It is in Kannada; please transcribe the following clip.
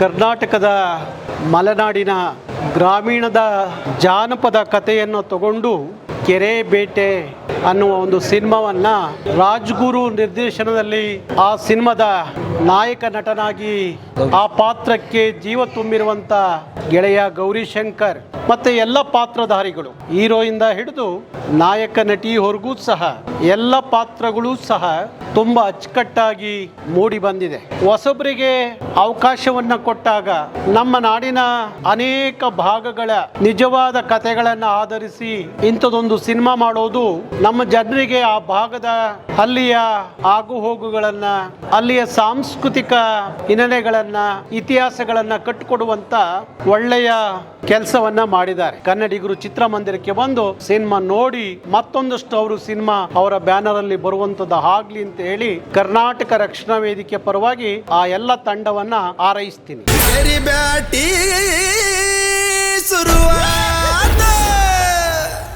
ಕರ್ನಾಟಕದ ಮಲೆನಾಡಿನ ಗ್ರಾಮೀಣದ ಜಾನಪದ ಕಥೆಯನ್ನು ತಗೊಂಡು ಕೆರೆ ಬೇಟೆ ಅನ್ನುವ ಒಂದು ಸಿನಿಮಾವನ್ನು ರಾಜ್ಗುರು ನಿರ್ದೇಶನದಲ್ಲಿ ಆ ಸಿನಿಮಾದ ನಾಯಕ ನಟನಾಗಿ ಆ ಪಾತ್ರಕ್ಕೆ ಜೀವ ತುಂಬಿರುವಂತ ಗೆಳೆಯ ಗೌರಿಶಂಕರ್ ಮತ್ತೆ ಎಲ್ಲ ಪಾತ್ರಧಾರಿಗಳು. ಹೀರೋಯಿಂದ ಹಿಡಿದು ನಾಯಕ ನಟಿಯವರೆಗೂ ಸಹ ಎಲ್ಲ ಪಾತ್ರಗಳು ಸಹ ತುಂಬಾ ಅಚ್ಚುಕಟ್ಟಾಗಿ ಮೂಡಿ ಬಂದಿದೆ. ಹೊಸಬರಿಗೆ ಅವಕಾಶವನ್ನ ಕೊಟ್ಟಾಗ ನಮ್ಮ ನಾಡಿನ ಅನೇಕ ಭಾಗಗಳ ನಿಜವಾದ ಕಥೆಗಳನ್ನು ಆಧರಿಸಿ ಇಂಥದೊಂದು ಸಿನಿಮಾ ಮಾಡೋದು ನಮ್ಮ ಜನರಿಗೆ ಆ ಭಾಗದ ಅಲ್ಲಿಯ ಆಗು ಹೋಗುಗಳನ್ನ ಅಲ್ಲಿಯ ಸಾಂಸ್ಕೃತಿಕ ಹಿನ್ನೆಲೆಗಳನ್ನ, ಇತಿಹಾಸಗಳನ್ನ ಕಟ್ಟಿಕೊಡುವಂತ ಒಳ್ಳೆಯ ಕೆಲಸವನ್ನ ಮಾಡಿದ್ದಾರೆ. ಕನ್ನಡಿಗರು ಚಿತ್ರಮಂದಿರಕ್ಕೆ ಬಂದು ಸಿನಿಮಾ ನೋಡಿ ಮತ್ತೊಂದಷ್ಟು ಅವರು ಸಿನಿಮಾ ಅವರ ಬ್ಯಾನರ್ ಅಲ್ಲಿ ಬರುವಂತದ್ದು ಆಗ್ಲಿ ಅಂತ ಹೇಳಿ ಕರ್ನಾಟಕ ರಕ್ಷಣಾ ವೇದಿಕೆ ಪರವಾಗಿ ಆ ಎಲ್ಲ ತಂಡವನ್ನ ಹಾರೈಸ್ತೀನಿ ಕೆರಿ ಬ್ಯಾಟಿ